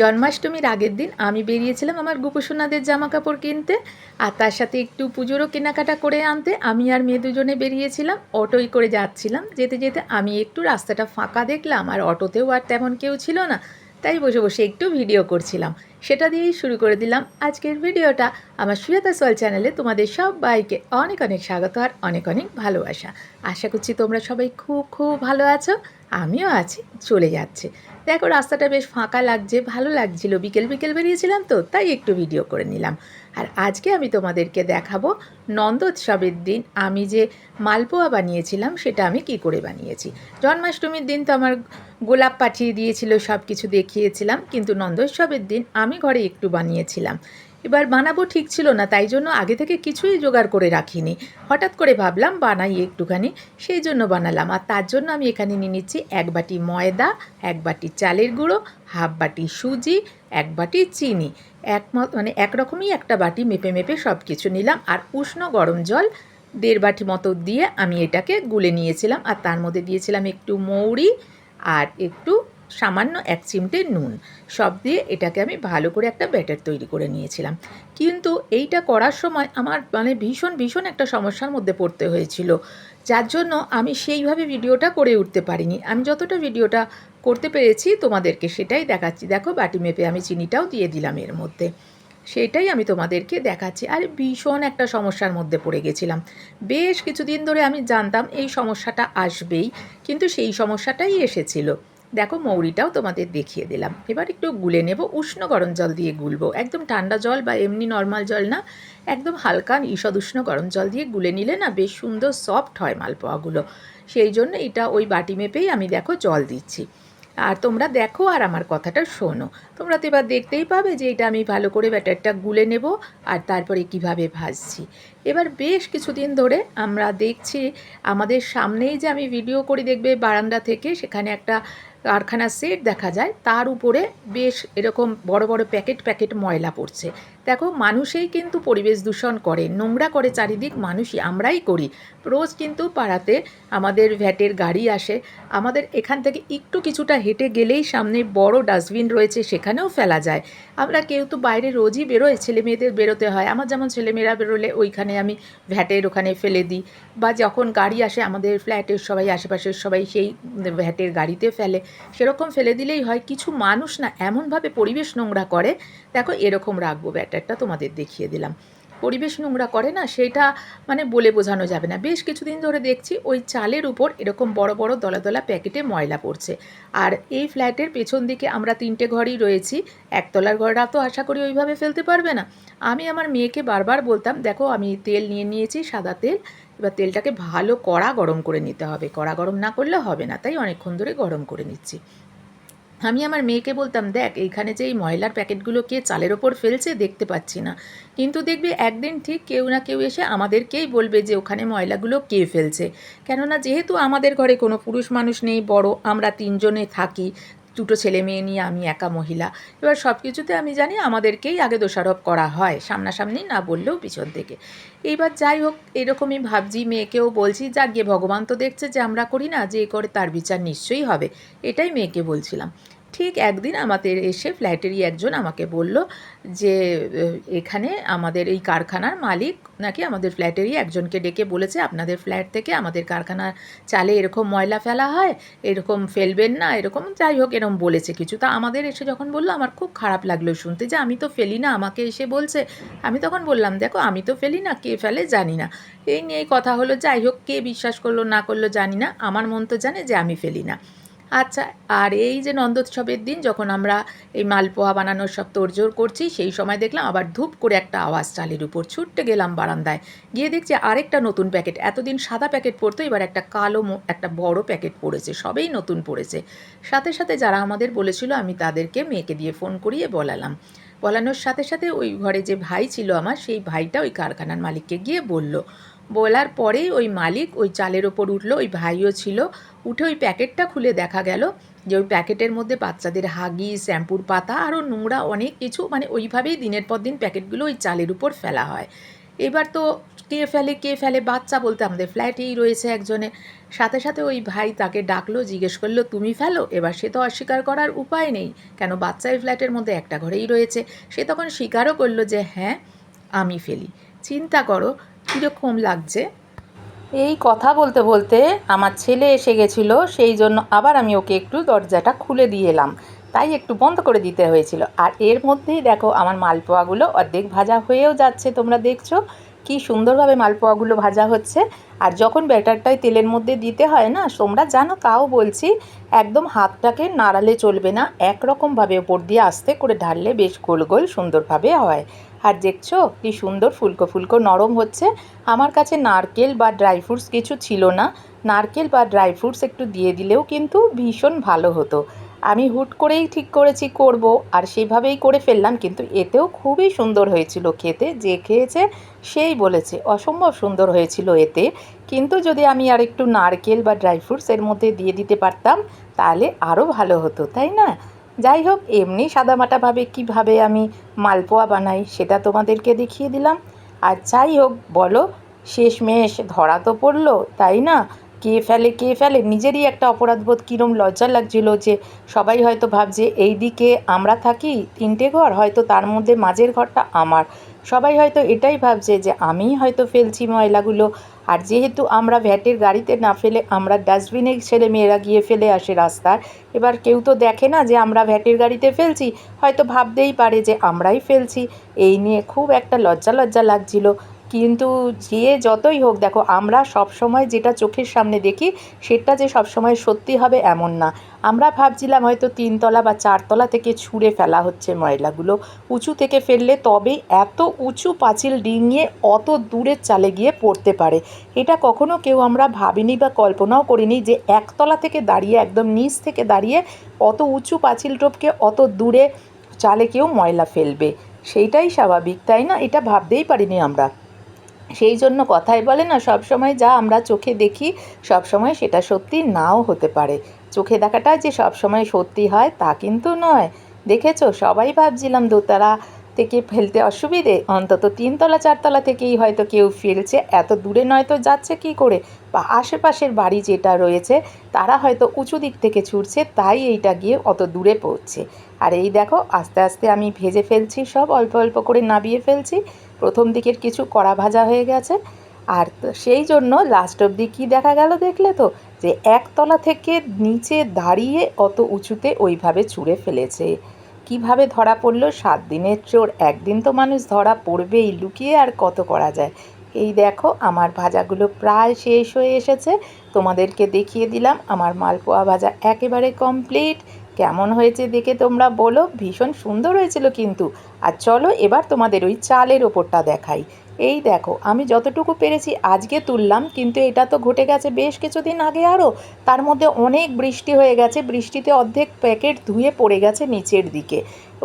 জন্মাষ্টমীর আগের দিন আমি বেরিয়েছিলাম আমার গোপসোনাদের জামা কাপড় কিনতে, আর তার সাথে একটু পুজোরও কেনাকাটা করে আনতে আমি আর মেয়ে দুজনে বেরিয়েছিলাম অটোই করে যাচ্ছিলাম। যেতে যেতে আমি একটু রাস্তাটা ফাঁকা দেখলাম, আর অটোতেও আর তেমন কেউ ছিল না, তাই বসে বসে একটু ভিডিও করছিলাম। সেটা দিয়েই শুরু করে দিলাম আজকের ভিডিওটা। আমার সুয়তা সোয়াল চ্যানেলে তোমাদের সবাইকে অনেক অনেক স্বাগত আর অনেক অনেক ভালোবাসা। আশা করছি তোমরা সবাই খুব খুব ভালো আছো। আমিও আছি, চলে যাচ্ছে। দেখো, রাস্তাটা বেশ ফাঁকা লাগছে, ভালো লাগছিল। বিকেল বিকেল বেরিয়েছিলাম তো, তাই একটু ভিডিও করে নিলাম। আর আজকে আমি তোমাদেরকে দেখাবো নন্দোৎসবের দিন। আমি যে মালপোয়া বানিয়েছিলাম, সেটা আমি কি করে বানিয়েছি? জন্মাষ্টমীর দিন তো আমার গোলাপ পাঠিয়ে দিয়েছিল সব কিছু দেখিয়েছিলাম। কিন্তু নন্দোৎসবের দিন আমি ঘরে একটু বানিয়েছিলাম। এবার বানাবো ঠিক ছিল না, তাই জন্য আগে থেকে কিছুই জোগাড় করে রাখিনি। হঠাৎ করে ভাবলাম, বানাই একটুখানি, সেই জন্য বানালাম। আর তার জন্য আমি এখানে নিয়ে নিচ্ছি এক বাটি ময়দা, এক বাটি চালের গুঁড়ো, হাফ বাটি সুজি, এক বাটি চিনি। এক মানে একরকমই একটা বাটি মেপে মেপে সব কিছু নিলাম। আর উষ্ণ গরম জল দেড় বাটি মতো দিয়ে আমি এটাকে গুলে নিয়েছিলাম। আর তার মধ্যে দিয়েছিলাম একটু মৌরি আর একটু সামান্য এক চিমটে নুন। সব দিয়ে এটাকে আমি ভালো করে একটা ব্যাটার তৈরি করে নিয়েছিলাম। কিন্তু এইটা করার সময় আমার মানে ভীষণ ভীষণ একটা সমস্যার মধ্যে পড়তে হয়েছিল। যার জন্য আমি সেইভাবে ভিডিওটা করে উঠতে পারিনি। আমি যতটা ভিডিওটা করতে পেরেছি তোমাদেরকে সেটাই দেখাচ্ছি। দেখো বাটি মেপে আমি চিনিটাও দিয়ে দিলাম এর মধ্যে। সেটাই আমি তোমাদেরকে দেখাচ্ছি। আর ভীষণ একটা সমস্যার মধ্যে পড়ে গেছিলাম। বেশ কিছুদিন ধরে আমি জানতাম এই সমস্যাটা আসবেই, কিন্তু সেই সমস্যাটাই এসেছিল। দেখো মৌরিটাও তোমাদের দেখিয়ে দিলাম। এবার একটু গুলে নেব, উষ্ণ গরম জল দিয়ে গুলবো। একদম ঠান্ডা জল বা এমনি নর্মাল জল না, একদম হালকা ঈষদ উষ্ণ গরম জল দিয়ে গুলে নিলে না বেশ সুন্দর সফট হয় মালপোয়াগুলো। সেই জন্য এটা ওই বাটি মেপেই আমি দেখো জল দিচ্ছি। আর তোমরা দেখো আর আমার কথাটা শোনো। তোমরা তো এবার দেখতেই পাবে যে এটা আমি ভালো করে ব্যাটারটা গুলে নেব আর তারপরে কীভাবে ভাজছি। এবার বেশ কিছুদিন ধরে আমরা দেখছি আমাদের সামনেই যে আমি ভিডিও করি দেখবে বারান্দা থেকে, সেখানে একটা কারখানার সেট দেখা যায়। তার উপরে বেশ এরকম বড় বড় প্যাকেট প্যাকেট ময়লা পড়ছে। দেখো, মানুষেই কিন্তু পরিবেশ দূষণ করে, নোংরা করে চারিদিক মানুষই, আমরাই করি। রোজ কিন্তু পাড়াতে আমাদের ভ্যাটের গাড়ি আসে, আমাদের এখান থেকে একটু কিছুটা হেঁটে গেলেই সামনে বড় ডাস্টবিন রয়েছে, সেখানেও ফেলা যায়। আমরা কেউ তো বাইরে রোজই বেরোয়, ছেলে মেয়েদের বেরোতে হয়, আমার যেমন ছেলেমেয়েরা বেরোলে ওইখানে আমি ভ্যাটের ওখানে ফেলে দিই, বা যখন গাড়ি আসে, আমাদের ফ্ল্যাটের সবাই, আশেপাশের সবাই সেই ভ্যাটের গাড়িতে ফেলে, সেরকম ফেলে দিলেই হয়। কিছু মানুষ না, এমনভাবে পরিবেশ নোংরা করে, দেখো, এরকম রাখব ব্যাটারটা তোমাদের দেখিয়ে দিলাম। পরিবেশ নোংরা করে না, সেটা মানে বলে বোঝানো যাবে না। বেশ কিছুদিন ধরে দেখছি ওই চালের উপর এরকম বড় বড় দলা দলা প্যাকেটে ময়লা পড়ছে। আর এই ফ্ল্যাটের পেছন দিকে আমরা তিনটে ঘরই রয়েছি, একতলার ঘররা তো আশা করি ওইভাবে ফেলতে পারবে না। আমি আমার মেয়েকে বারবার বলতাম, দেখো, আমি তেল নিয়ে নিয়েছি, সাদা তেল, এবার তেলটাকে ভালো কড়া গরম করে নিতে হবে। কড়া গরম না করলে হবে না, তাই অনেকক্ষণ ধরে গরম করে নিচ্ছি। আমি আমার মেয়েকে বলতাম, দেখ, এইখানে যে এই ময়লার প্যাকেটগুলো কে চালের ওপর ফেলছে দেখতে পাচ্ছি না। কিন্তু দেখবে একদিন ঠিক কেউ না কেউ এসে আমাদেরকেই বলবে যে ওখানে ময়লাগুলো কে ফেলছে। কেননা যেহেতু আমাদের ঘরে কোনো পুরুষ মানুষ নেই, বড়, আমরা তিনজনে থাকি দুটো ছেলে মেয়ে নিয়ে আমি একা মহিলা। এবার সব কিছুতে আমি জানি আমাদেরকেই আগে দোষারোপ করা হয়, সামনাসামনি না বললেও পিছন থেকে। এইবার যাই হোক, এরকমই ভাবছি, মেয়েকেও বলছি যা গিয়ে ভগবান তো দেখছে যে আমরা করি না, যে করে তার বিচার নিশ্চয়ই হবে। এটাই মেয়েকে বলছিলাম। ঠিক একদিন আমাদের এসে ফ্ল্যাটেরই একজন আমাকে বলল যে এখানে আমাদের এই কারখানার মালিক নাকি আমাদের ফ্ল্যাটেরই একজনকে ডেকে বলেছে, আপনাদের ফ্ল্যাট থেকে আমাদের কারখানার চালে এরকম ময়লা ফেলা হয়, এরকম ফেলবেন না, এরকম যাই হোক এরকম বলেছে কিছু। তা আমাদের এসে যখন বলল, আমার খুব খারাপ লাগল শুনতে যে, আমি তো ফেলি না। আমাকে এসে বলছে, আমি তখন বললাম, দেখো, আমি তো ফেলি না, কে ফেলে জানি না। এই নিয়েই কথা হলো, যাই হোক, কে বিশ্বাস করল, না করল জানি না। আমার মন তো জানে যে, আমি ফেলি না। আচ্ছা আর এই যে নন্দোৎসবের দিন, যখন আমরা এই মালপোয়া বানানোর সব তোড়জোড় করছি, সেই সময় দেখলাম আবার ধূপ করে একটা আওয়াজ চালের উপর ছুটতে গেলাম বারান্দায়। গিয়ে দেখছি আরেকটা নতুন প্যাকেট, এতদিন সাদা প্যাকেট পড়তো, এবার একটা কালো একটা বড় প্যাকেট পড়েছে, সবেই নতুন পড়েছে। সাথে সাথে যারা আমাদের বলেছিল, আমি তাদেরকে মেয়েকে দিয়ে ফোন করিয়ে বলালাম। বলানোর সাথে সাথে ওই ঘরে যে ভাই ছিল আমার, সেই ভাইটা ওই কারখানার মালিককে গিয়ে বলল বলার পরেই ওই মালিক ওই চালের ওপর উঠল, ওই ভাইও ছিল। উঠে ওই প্যাকেটটা খুলে দেখা গেল যে ওই প্যাকেটের মধ্যে বাচ্চাদের হাগি, শ্যাম্পুর পাতা আরও নোংরা অনেক কিছু মানে ওইভাবেই দিনের পর দিন প্যাকেটগুলো ওই চালের উপর ফেলা হয়। এবার তো কে ফেলে কে ফেলে, বাচ্চা বলতে আমাদের ফ্ল্যাটেই রয়েছে একজনে। সাথে সাথে ওই ভাই তাকে ডাকলো, জিজ্ঞেস করল, তুমি ফেলো? এবার সে তো অস্বীকার করার উপায় নেই। কেন বাচ্চা এই ফ্ল্যাটের মধ্যে একটা ঘরেই রয়েছে? সে তখন স্বীকারও করল যে হ্যাঁ আমি ফেলি। চিন্তা করো কীরকম লাগছে? এই কথা বলতে বলতে আমার ছেলে এসে গেছিল, সেই জন্য আবার আমি ওকে একটু দরজাটা খুলে দিয়ে এলাম। তাই একটু বন্ধ করে দিতে হয়েছিল। আর এর মধ্যেই দেখো আমার মালপোয়াগুলো অর্ধেক ভাজা হয়েও যাচ্ছে, তোমরা দেখছ? কি সুন্দরভাবে মালপোয়াগুলো ভাজা হচ্ছে। আর যখন ব্যাটারটাই তেলের মধ্যে দিতে হয় না, তোমরা জানো, তাও বলছি, একদম হাতটাকে নাড়ালে চলবে না। একরকমভাবে ওপর দিয়ে আস্তে করে ঢাললে বেশ গোল গোল সুন্দরভাবে হয়। আর দেখছ কি সুন্দর ফুলকো ফুলকো নরম হচ্ছে। আমার কাছে নারকেল বা ড্রাই ফ্রুটস কিছু ছিল না। নারকেল বা ড্রাই ফ্রুটস একটু দিয়ে দিলেও কিন্তু ভীষণ ভালো হতো। আমি হুট করেই ঠিক করেছি করব আর সেভাবেই করে ফেললাম, কিন্তু এতেও খুবই সুন্দর হয়েছিল খেতে। যে খেয়েছে সেই বলেছে, অসম্ভব সুন্দর হয়েছিল এতে। কিন্তু যদি আমি আর একটু নারকেল বা ড্রাই ফ্রুটস এর মধ্যে দিয়ে দিতে পারতাম, তাহলে আরও ভালো হতো, তাই না? যাই হোক এমনি সাদামাটাভাবে কীভাবে আমি মালপোয়া বানাই সেটা তোমাদেরকে দেখিয়ে দিলাম। আর যাই হোক বলো, শেষমেশ ধরা তো পড়ল, তাই না? কে ফেলে কে ফেলে? নিজেরই একটা অপরাধবোধ কীরম লজ্জা লাগছিল যে সবাই হয়তো ভাবছে এই দিকে আমরা থাকি, তিনটে ঘর, হয়তো তার মধ্যে মাঝের ঘরটা আমার। সবাই হয়তো এটাই ভাবছে যে, আমিই হয়তো ফেলছি ময়লাগুলো। আর যেহেতু আমরা ভ্যাটের গাড়িতে না ফেলে আমরা ডাস্টবিনে ছেলে মেয়েরা গিয়ে ফেলে আসে রাস্তার, এবার কেউ তো দেখে না যে আমরা ভ্যাটের গাড়িতে ফেলছি, হয়তো ভাবতেই পারে যে আমরাই ফেলছি। এই নিয়ে খুব একটা লজ্জা লজ্জা লাগছিল। কিন্তু যে যতই হোক, দেখো, আমরা সব সময় যেটা চোখের সামনে দেখি, সেটা যে সব সময় সত্যি হবে এমন না। আমরা ভাবছিলাম হয়তো তিনতলা বা চারতলা থেকে ছুঁড়ে ফেলা হচ্ছে ময়লাগুলো। উঁচু থেকে ফেললে তবেই এত উঁচু পাঁচিল ডিঙিয়ে অত দূরের চালে গিয়ে পড়তে পারে। এটা কখনো কেউ আমরা ভাবিনি বা কল্পনাও করিনি যে একতলা থেকে দাঁড়িয়ে, একদম নিচ থেকে দাঁড়িয়ে অত উঁচু পাঁচিল টোপকে অত দূরে চালে কেউ ময়লা ফেলবে। সেইটাই স্বাভাবিক, তাই না? এটা ভাবতেই পারিনি আমরা। সেই জন্য কথায় বলে না সব সময় যা আমরা চোখে দেখি সব সময় সেটা সত্যি নাও হতে পারে। চোখে দেখাটা যে সব সময় সত্যি হয়, তা কিন্তু নয়। দেখেছ? সবাই ভাবছিলাম দোতলা থেকে ফেলতে অসুবিধে, অন্তত তিনতলা, চারতলা থেকেই হয়তো কেউ ফেলছে। এত দূরে নয়তো যাচ্ছে কি করে? বা আশেপাশের বাড়ি যেটা রয়েছে, তারা হয়তো উঁচু দিক থেকে ছুটছে, তাই এইটা গিয়ে অত দূরে পড়ছে। আর এই দেখো, আস্তে আস্তে আমি ভেজে ফেলছি, সব অল্প অল্প করে নাবিয়ে ফেলছি। প্রথম দিকের কিছু কড়া ভাজা হয়ে গেছে। আর সেই জন্য লাস্ট অবধি কী দেখা গেল দেখলে তো? যে একতলা থেকে নিচে দাঁড়িয়ে অত উঁচুতে ওইভাবে ছুঁড়ে ফেলেছে। কীভাবে ধরা পড়ল? সাত দিনের চোর। একদিন তো মানুষ ধরা পড়বেই, লুকিয়ে আর কত করা যায়? এই দেখো, আমার ভাজাগুলো প্রায় শেষ হয়ে এসেছে। তোমাদেরকে দেখিয়ে দিলাম, আমার মালপোয়া ভাজা একেবারে কমপ্লিট কেমন হয়েছে দেখে তোমরা বলো। ভীষণ সুন্দর হয়েছিল কিন্তু। আর চলো এবার তোমাদের ওই চালের ওপরটা দেখাই। এই দেখো, আমি যতটুকু পেরেছি আজকে তুললাম, কিন্তু এটা তো ঘটে গেছে বেশ কিছুদিন আগে আরও তার মধ্যে অনেক বৃষ্টি হয়ে গেছে, বৃষ্টিতে অর্ধেক প্যাকেট ধুয়ে পড়ে গেছে নিচের দিকে।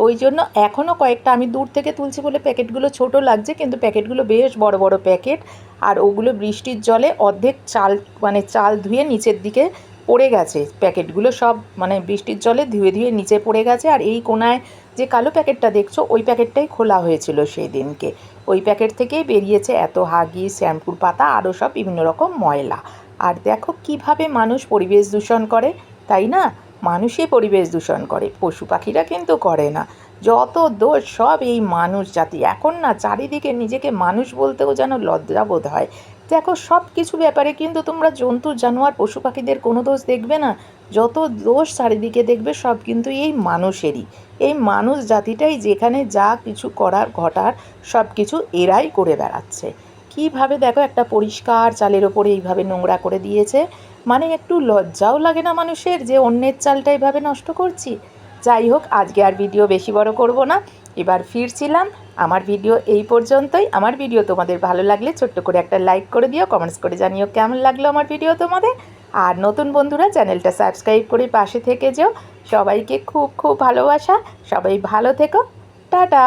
ওই জন্য এখনও কয়েকটা আমি দূর থেকে তুলছি বলে প্যাকেটগুলো ছোট লাগছে, কিন্তু প্যাকেটগুলো বেশ বড় বড় প্যাকেট। আর ওগুলো বৃষ্টির জলে অর্ধেক চাল মানে চাল ধুয়ে নিচের দিকে পড়ে গেছে। প্যাকেটগুলো সব মানে বৃষ্টির জলে ধুয়ে ধুয়ে নিচে পড়ে গেছে আর এই কোনায় যে কালো প্যাকেটটা দেখছ, ওই প্যাকেটটাই খোলা হয়েছিল সেই দিনকে ওই প্যাকেট থেকেই বেরিয়েছে এত হাগি, শ্যাম্পুর পাতা, আরও সব বিভিন্ন রকম ময়লা। আর দেখো কীভাবে মানুষ পরিবেশ দূষণ করে, তাই না? মানুষই পরিবেশ দূষণ করে, পশু পাখিরা কিন্তু করে না। যত দোষ, সব এই মানুষ জাতি। এখন না চারিদিকে নিজেকে মানুষ বলতেও যেন লজ্জাবোধ হয়। দেখো সব কিছু ব্যাপারে কিন্তু তোমরা জন্তু, জানোয়ার, পশু পাখিদের কোনো দোষ দেখবে না। যত দোষ চারিদিকে দেখবে, সব কিন্তু এই মানুষেরই। এই মানুষ জাতিটাই যেখানে যা কিছু করার, ঘটার সব কিছু এরাই করে বেড়াচ্ছে। কীভাবে দেখো, একটা পরিষ্কার চালের ওপরে এইভাবে নোংরা করে দিয়েছে। মানে একটু লজ্জাও লাগে না মানুষের যে অন্যের চালটা এইভাবে নষ্ট করছি? যাই হোক আজকে আর ভিডিও বেশি বড় করব না। এবার ফিরছিলাম। আমার ভিডিও এই পর্যন্তই। আমার ভিডিও তোমাদের ভালো লাগলে ছোট্ট করে একটা লাইক করে দিও কমেন্টস করে জানিও কেমন লাগল আমার ভিডিও তোমাদের। আর নতুন বন্ধুরা, চ্যানেলটা সাবস্ক্রাইব করে পাশে থেকে যেও। সবাইকে খুব খুব ভালোবাসা। সবাই ভালো থেকো। টাটা!